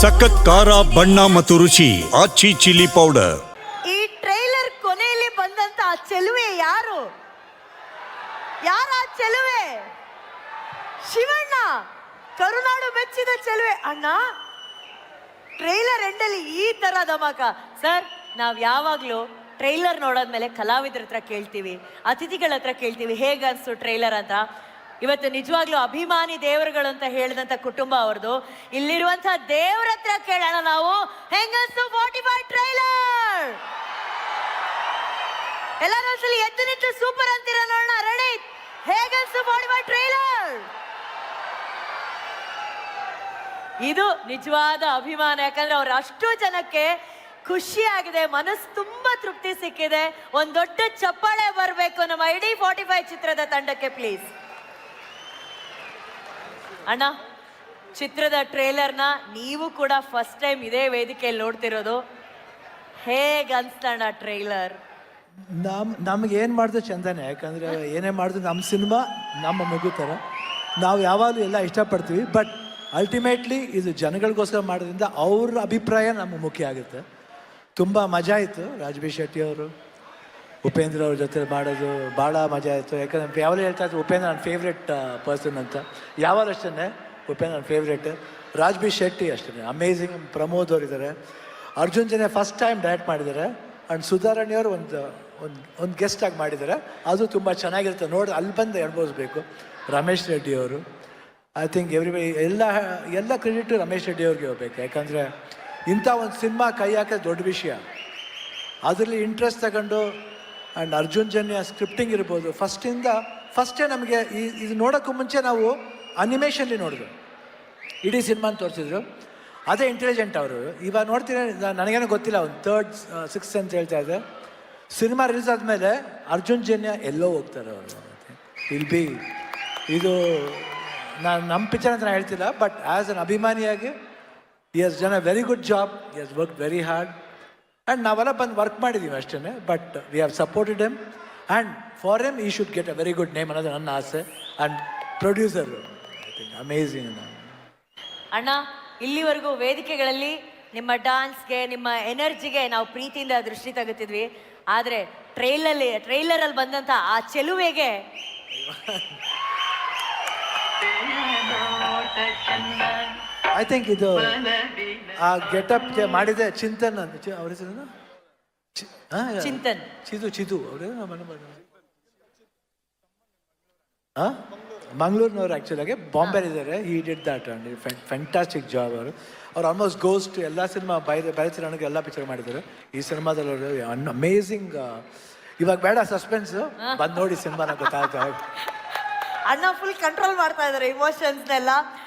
ಸಖತ್ ಖಾರ, ಬಣ್ಣ ಮತ್ತು ರುಚಿ ಆಚಿ ಚಿಲ್ಲಿ ಪೌಡರ್. ಈ ಟ್ರೈಲರ್ ಕೊನೆಯಲ್ಲಿ ಬಂದಂತ ಚೆಲುವೆ ಯಾರು? ಯಾರ ಚೆಲುವೆ? ಶಿವಣ್ಣ, ಕರುನಾಡು ಮೆಚ್ಚಿದ ಚೆಲುವೆ. ಅಣ್ಣ, ಟ್ರೈಲರ್ ಎಂಡಲ್ಲಿ ಈ ತರ ಧಮಾಕ ಸರ್, ನಾವ್ ಯಾವಾಗ್ಲೂ ಟ್ರೈಲರ್ ನೋಡೋದ್ಮೇಲೆ ಕಲಾವಿದ್ರ ಹತ್ರ ಕೇಳ್ತೀವಿ, ಅತಿಥಿಗಳ ಹತ್ರ ಕೇಳ್ತೀವಿ ಹೇಗ ಅನ್ಸ್ತು ಟ್ರೈಲರ್ ಅಂತ. ಇವತ್ತು ನಿಜವಾಗ್ಲೂ ಅಭಿಮಾನಿ ದೇವರುಗಳು ಅಂತ ಹೇಳಿದಂತ ಕುಟುಂಬ ಅವ್ರದ್ದು. ಇಲ್ಲಿರುವಂತಹ ದೇವ್ರ ಹತ್ರ ಕೇಳೋಣ ನಾವು. ಹೆಂಗಸು ಫೋರ್ಟಿಫೈ ಟ್ರೈಲರ್ ಎಲ್ಲರೂ ಒಂದ್ಸಲಿ ಎದ್ದು ನಿಂತು ಸೂಪರ್ ಅಂತೀರ ನೋಡೋಣ. ರೆಡಿ ಹೇಗನ್ಸು ಫಾರ್ಟಿ ಫೈವ್ ಟ್ರೈಲರ್ ಇದು ನಿಜವಾದ ಅಭಿಮಾನ, ಯಾಕಂದ್ರೆ ಅವ್ರ ಅಷ್ಟು ಜನಕ್ಕೆ ಖುಷಿ ಆಗಿದೆ ಮನಸ್ಸು ತುಂಬಾ ತೃಪ್ತಿ ಸಿಕ್ಕಿದೆ. ಒಂದು ದೊಡ್ಡ ಚಪ್ಪಾಳೆ ಬರಬೇಕು ನಮ್ಮ ಇಡೀ ಫೋರ್ಟಿ ಫೈವ್ ಚಿತ್ರದ ತಂಡಕ್ಕೆ ಪ್ಲೀಸ್ ಅಣ್ಣ, ಚಿತ್ರದ ಟ್ರೇಲರ್ನ ನೀವು ಕೂಡ ಫಸ್ಟ್ ಟೈಮ್ ಇದೇ ವೇದಿಕೆಯಲ್ಲಿ ನೋಡ್ತಿರೋದು. ಹೇಗೆ ಅನ್ಸ್ತಣ್ಣ ಟ್ರೇಲರ್? ನಮ್, ನಮ್ಗೆ ಏನು ಮಾಡಿದ್ರು ಚಂದನೆ, ಯಾಕಂದರೆ ಏನೇ ಮಾಡಿದ್ರು ನಮ್ಮ ಸಿನಿಮಾ, ನಮ್ಮ ಮಗು ಥರ ನಾವು ಯಾವಾಗಲೂ ಎಲ್ಲ ಇಷ್ಟಪಡ್ತೀವಿ ಬಟ್ ಅಲ್ಟಿಮೇಟ್ಲಿ ಇದು ಜನಗಳಿಗೋಸ್ಕರ ಮಾಡೋದ್ರಿಂದ ಅವ್ರ ಅಭಿಪ್ರಾಯ ನಮ್ಗೆ ಮುಖ್ಯ ಆಗುತ್ತೆ. ತುಂಬ ಮಜಾ ಆಯಿತು ರಾಜ್ಬಿ ಶೆಟ್ಟಿ ಅವರು. ಉಪೇಂದ್ರ ಅವ್ರ ಜೊತೆ ಮಾಡೋದು ಭಾಳ ಮಜಾ ಆಯಿತು. ಯಾಕಂದ್ರೆ ಯಾವಾಗಲೂ ಹೇಳ್ತಾ ಇದ್ರು, ಉಪೇಂದ್ರ ನನ್ನ ಫೇವ್ರೆಟ್ ಪರ್ಸನ್ ಅಂತ. ಯಾವಾಗ ಅಷ್ಟೇ ಉಪೇಂದ್ರ ನನ್ನ ಫೇವ್ರೆಟ್ ರಾಜ್ಬಿ ಶೆಟ್ಟಿ ಅಷ್ಟೇ ಅಮೇಝಿಂಗ್ ಪ್ರಮೋದ್ ಅವ್ರು ಇದ್ದಾರೆ Arjun Janya first time direct ಮಾಡಿದ್ದಾರೆ ಆ್ಯಂಡ್ ಸುಧಾರಣಿ ಅವರು ಒಂದು ಒಂದು ಒಂದು ಗೆಸ್ಟ್ ಆಗಿ ಮಾಡಿದ್ದಾರೆ ಅದು ತುಂಬ ಚೆನ್ನಾಗಿರುತ್ತೆ. ನೋಡಿ ಅಲ್ಲಿ ಬಂದು ಅನುಭವಿಸ್ಬೇಕು ರಮೇಶ್ ರೆಡ್ಡಿ ಅವರು. ಐ ಥಿಂಕ್ ಎವ್ರಿ ಎಲ್ಲ ಎಲ್ಲ ಕ್ರೆಡಿಟ್ ರಮೇಶ್ ರೆಡ್ಡಿ ಅವ್ರಿಗೆ ಹೋಗ್ಬೇಕು. ಯಾಕಂದರೆ ಇಂಥ ಒಂದು ಸಿನಿಮಾ ಕೈ ಹಾಕೋದು ದೊಡ್ಡ ವಿಷಯ. ಅದರಲ್ಲಿ ಇಂಟ್ರೆಸ್ಟ್ ತಗೊಂಡು ಆ್ಯಂಡ್ ಅರ್ಜುನ್ ಜನ್ಯ ಸ್ಕ್ರಿಪ್ಟಿಂಗ್ ಇರ್ಬೋದು. ಫಸ್ಟಿಂದ ಫಸ್ಟೇ ನಮಗೆ ಈ, ಇದು ನೋಡೋಕ್ಕೂ ಮುಂಚೆ ನಾವು ಅನಿಮೇಷನ್ಲಿ ನೋಡಿದ್ರು ಇಡೀ ಸಿನಿಮಾನ ತೋರಿಸಿದ್ರು. ಅದೇ ಇಂಟೆಲಿಜೆಂಟ್ ಅವರು. ಇವಾಗ ನೋಡ್ತೀನಿ ನನಗೇನು ಗೊತ್ತಿಲ್ಲ, ಒಂದು ತರ್ಡ್ ಸಿಕ್ಸ್ ಅಂತ ಹೇಳ್ತಾ ಇದ್ದೆ ಸಿನಿಮಾ ರಿಲೀಸ್ ಆದಮೇಲೆ ಅರ್ಜುನ್ ಜನ್ಯ ಎಲ್ಲೋ ಹೋಗ್ತಾರೆ ಅವರು. ವಿಲ್ ಬಿ ಇದು ನಾನು ನಮ್ಮ ಪಿಕ್ಚರ್ ಅಂತ ನಾನು ಹೇಳ್ತಿಲ್ಲ but as an ಅಭಿಮಾನಿಯಾಗಿ he has done a very good job he has work very hard and ನಾವೆಲ್ಲ ಬಂದು ವರ್ಕ್ ಮಾಡಿದ್ದೀವಿ ಅಷ್ಟೇ but we have supported him and for him he should get a very good name ಅನ್ನೋದು ನನ್ನ ಆಸೆ. And producer I think amazing ಅಣ್ಣ. ಇಲ್ಲಿವರೆಗೂ ವೇದಿಕೆಗಳಲ್ಲಿ ನಿಮ್ಮ ಡಾನ್ಸ್ಗೆ ನಿಮ್ಮ ಎನರ್ಜಿಗೆ ನಾವು ಪ್ರೀತಿಯಿಂದ ದೃಷ್ಟಿ ತಗುತ್ತಿದ್ವಿ. ಆದರೆ ಟ್ರೈಲಲ್ಲಿ ಟ್ರೈಲರಲ್ಲಿ ಬಂದಂಥ ಆ ಚೆಲುವೆಗೆ ಐ ಥಿಂಕ್ ಇದು ಆ ಗೆಟಪ್ ಮಾಡಿದೆ ಚಿಂತನ್ ಅಂತ ಚಿ- ಅವ್ರ ಹೆಸರೇನು? ಚಿ- ಚಿಂತನ್. ಚಿದು ಚಿದು ಅವರು ಮಂಗಳೂರಿನವ್ರು ಆ್ಯಕ್ಚುಲಾಗಿ ಬಾಂಬೆ ಇದ್ದಾರೆ he did that and fantastic job ಅವರು. ಅವ್ರು ಆಲ್ಮೋಸ್ಟ್ ಗೋಸ್ಟ್ ಎಲ್ಲ ಸಿನಿಮಾ ಬಯ ಬೈರೆ ನನಗೆ ಎಲ್ಲ ಪಿಕ್ಚರ್ ಮಾಡಿದ್ದಾರೆ ಈ ಸಿನಿಮಾದಲ್ಲಿ ಅವರು ಅಮೇಝಿಂಗ್ ಇವಾಗ ಬೇಡ ಸಸ್ಪೆನ್ಸ್ ಬಂದು ನೋಡಿ ಸಿನಿಮಾನ ಗೊತ್ತಾಗ್ತಾ ಅಣ್ಣ ಫುಲ್ ಕಂಟ್ರೋಲ್ ಮಾಡ್ತಾ ಇದ್ದಾರೆ ಇಮೋಷನ್ಸ್ನೆಲ್ಲ